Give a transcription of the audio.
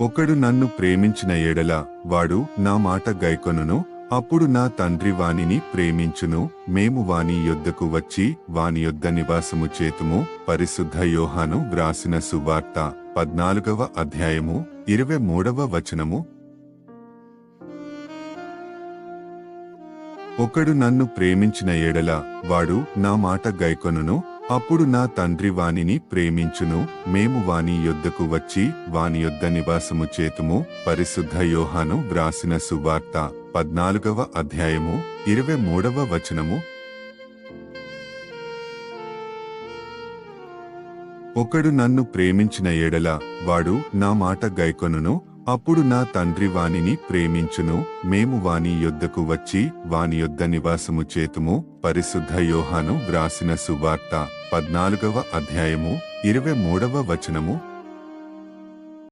ఒకడు నన్ను ప్రేమించిన ఎడల వాడు నా మాట గైకొనును అప్పుడు నా తండ్రి వానిని ప్రేమించును మేము వాని యొద్దకు వచ్చి వాని యొద్ద నివాసము చేతుము పరిశుద్ధ యోహాను వ్రాసిన సువార్త పద్నాలుగవ అధ్యాయము ఇరవై మూడవ వచనము. ఒకడు నన్ను ప్రేమించిన ఎడల వాడు నా మాట గైకొనును అప్పుడు నా తండ్రి వానిని ప్రేమించును మేము వాని యొద్దకు వచ్చి వాని యొద్ద నివాసము చేతుము పరిశుద్ధ యోహాను వ్రాసిన సువార్త పద్నాలుగవ అధ్యాయము ఇరవై మూడవ వచనము. ఒకడు నన్ను ప్రేమించిన ఎడల వాడు నా మాట గైకొనును అప్పుడు నా తండ్రి వానిని ప్రేమించును మేము వాని యొద్దకు వచ్చి వాని యొద్ద నివాసము చేతుము పరిశుద్ధ యోహాను వ్రాసిన సువార్త పద్నాలుగవ అధ్యాయము ఇరవై మూడవ వచనము